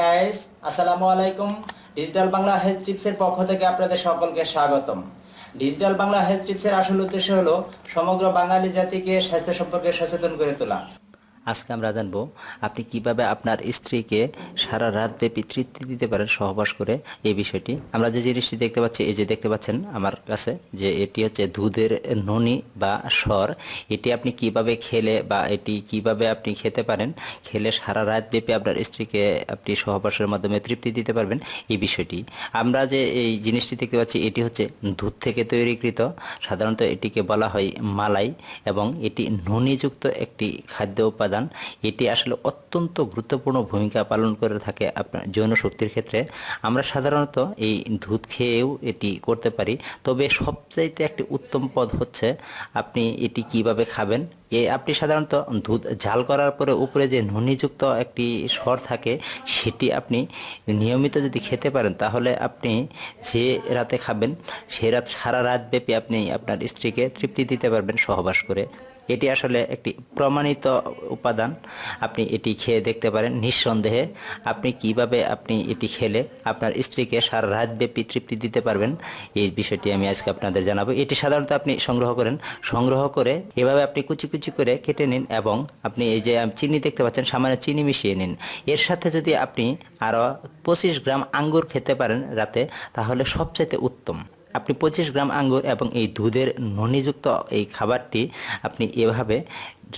Guys আসসালামু আলাইকুম। Digital Bangla health টিপসের পক্ষ থেকে আপনাদের সকলকে স্বাগতম। ডিজিটাল বাংলা হেলথ টিপসের আসল উদ্দেশ্য হলো সমগ্র বাঙালি জাতিকে স্বাস্থ্য সম্পর্কে সচেতন করে তোলা। আজকে আমরা জানব আপনি কীভাবে আপনার স্ত্রীকে সারা রাত ব্যাপী তৃপ্তি দিতে পারেন সহবাস করে, এই বিষয়টি। আমরা যে জিনিসটি দেখতে পাচ্ছি, এই যে দেখতে পাচ্ছেন আমার কাছে, যে এটি হচ্ছে দুধের ননি বা স্বর। এটি আপনি কীভাবে খেলে বা এটি কীভাবে আপনি খেতে পারেন, খেলে সারা রাত ব্যাপী আপনার স্ত্রীকে আপনি সহবাসের মাধ্যমে তৃপ্তি দিতে পারবেন, এই বিষয়টি। আমরা যে এই জিনিসটি দেখতে পাচ্ছি, এটি হচ্ছে দুধ থেকে তৈরিকৃত। সাধারণত এটিকে বলা হয় মালাই এবং এটি ননিযুক্ত একটি খাদ্য উপাদান। এটি আসলে অত্যন্ত গুরুত্বপূর্ণ ভূমিকা পালন করে থাকে আপনার যৌন শক্তির ক্ষেত্রে। আমরা সাধারণত এই দুধ খেয়েও এটি করতে পারি, তবে সবচাইতে একটি উত্তম পদ হচ্ছে আপনি এটি কীভাবে খাবেন। এ আপনি সাধারণত দুধ ঝাল করার পরে উপরে যে নুনিযুক্ত একটি স্বর থাকে, সেটি আপনি নিয়মিত যদি খেতে পারেন, তাহলে আপনি যে রাতে খাবেন, সে রাত সারা রাত ব্যাপী আপনি আপনার স্ত্রীকে তৃপ্তি দিতে পারবেন সহবাস করে। এটি আসলে একটি প্রমাণিত উপাদান। আপনি এটি খেয়ে দেখতে পারেন নিঃসন্দেহে। আপনি কীভাবে আপনি এটি খেলে আপনার স্ত্রীকে সারা রাত ব্যাপী তৃপ্তি দিতে পারবেন, এই বিষয়টি আমি আজকে আপনাদের জানাব। এটি সাধারণত আপনি সংগ্রহ করেন। সংগ্রহ করে এভাবে আপনি কুচি কুচি করে কেটে নিন এবং আপনি এই যে চিনি দেখতে পাচ্ছেন, সামান্য চিনি মিশিয়ে নিন। এর সাথে যদি আপনি আরও পঁচিশ গ্রাম আঙ্গুর খেতে পারেন রাতে, তাহলে সবচাইতে উত্তম। আপনি পঁচিশ গ্রাম আঙ্গুর এবং এই দুধের ননিযুক্ত এই খাবারটি আপনি এভাবে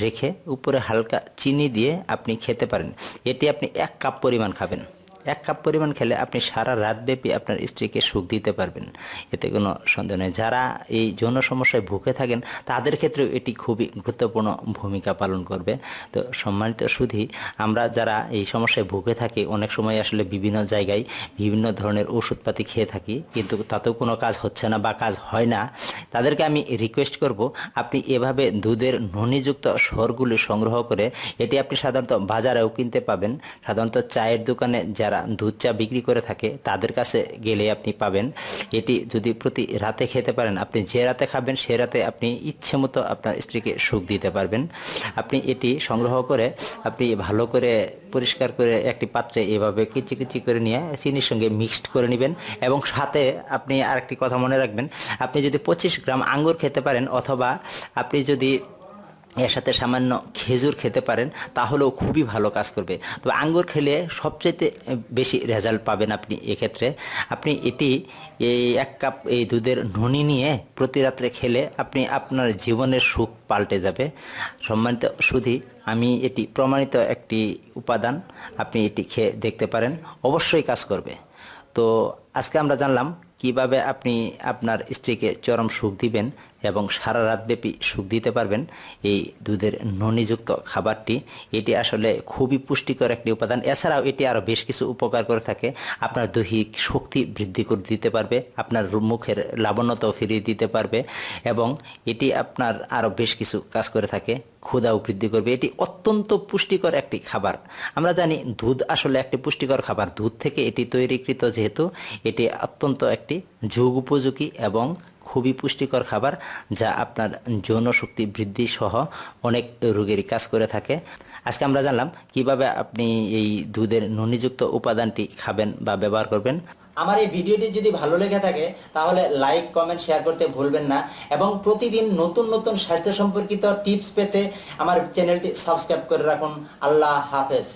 রেখে উপরে হালকা চিনি দিয়ে আপনি খেতে পারেন। এটি আপনি এক কাপ পরিমাণ খাবেন। এক কাপ পরিমাণ খেলে আপনি সারা রাত ব্যাপী আপনার স্ত্রীকে সুখ দিতে পারবেন। এতে কোনো সন্দেহ নেই। যারা এই যৌন সমস্যায় ভুগে থাকেন, তাদের ক্ষেত্রেও এটি খুবই গুরুত্বপূর্ণ ভূমিকা পালন করবে। তো সম্মানিত শুধু আমরা যারা এই সমস্যায় ভুগে থাকি, অনেক সময় আসলে বিভিন্ন জায়গায় বিভিন্ন ধরনের ওষুধপাতি খেয়ে থাকি, কিন্তু তাতেও কোনো কাজ হচ্ছে না বা কাজ হয় না। তাদেরকে আমি রিকোয়েস্ট করব, আপনি এভাবে দুধের ননিযুক্ত স্বরগুলি সংগ্রহ করে, এটি আপনি সাধারণত বাজারেও কিনতে পাবেন। সাধারণত চায়ের দোকানে যারা দুধ চা বিক্রি করে থাকে, তাদের কাছে গেলে আপনি পাবেন। এটি যদি প্রতি রাতে খেতে পারেন, আপনি যে রাতে খাবেন, সে রাতে আপনি ইচ্ছে মতো আপনার স্ত্রীকে সুখ দিতে পারবেন। আপনি এটি সংগ্রহ করে, আপনি ভালো করে পরিষ্কার করে একটি পাত্রে এভাবে কিচি কিচি করে নিয়ে চিনির সঙ্গে মিক্সড করে নেবেন এবং সাথে আপনি আরেকটি কথা মনে রাখবেন, আপনি যদি পঁচিশ গ্রাম আঙ্গুর খেতে পারেন অথবা আপনি যদি এর সাথে সামান্য খেজুর খেতে পারেন, তাহলেও খুবই ভালো কাজ করবে। তবে আঙ্গুর খেলে সবচেয়ে বেশি রেজাল্ট পাবেন আপনি এক্ষেত্রে। আপনি এটি এই এক কাপ এই দুধের ননি নিয়ে প্রতি রাত্রে খেলে আপনি আপনার জীবনের সুখ পাল্টে যাবে। সম্মানিত শুধু আমি এটি প্রমাণিত একটি উপাদান, আপনি এটি খেয়ে দেখতে পারেন, অবশ্যই কাজ করবে। তো আজকে আমরা জানলাম কীভাবে আপনি আপনার স্ত্রীকে চরম সুখ দিবেন এবং সারা রাতব্যাপী সুখ দিতে পারবেন এই দুধের ননিযুক্ত খাবারটি। এটি আসলে খুবই পুষ্টিকর একটি উপাদান। এছাড়াও এটি আরও বেশ কিছু উপকার করে থাকে। আপনার দৈহিক শক্তি বৃদ্ধি করে, দিতে পারবে, আপনার মুখের লাবণ্যতাও ফিরিয়ে দিতে পারবে এবং এটি আপনার আরও বেশ কিছু কাজ করে থাকে, ক্ষুধাও বৃদ্ধি করবে। এটি অত্যন্ত পুষ্টিকর একটি খাবার। আমরা জানি দুধ আসলে একটি পুষ্টিকর খাবার। দুধ থেকে এটি তৈরিকৃত যেহেতু, এটি অত্যন্ত একটি যুগ উপযোগী এবং খুবই পুষ্টিকর খাবার যা আপনার যৌন শক্তি বৃদ্ধি সহ অনেক রোগেরই কাজ করে থাকে। আজকে আমরা জানলাম কীভাবে আপনি এই দুধের ননিযুক্ত উপাদানটি খাবেন বা ব্যবহার করবেন। আমার এই ভিডিওটি যদি ভালো লেগে থাকে, তাহলে লাইক, কমেন্ট, শেয়ার করতে ভুলবেন না এবং প্রতিদিন নতুন নতুন স্বাস্থ্য সম্পর্কিত টিপস পেতে আমার চ্যানেলটি সাবস্ক্রাইব করে রাখুন। আল্লাহ হাফেজ।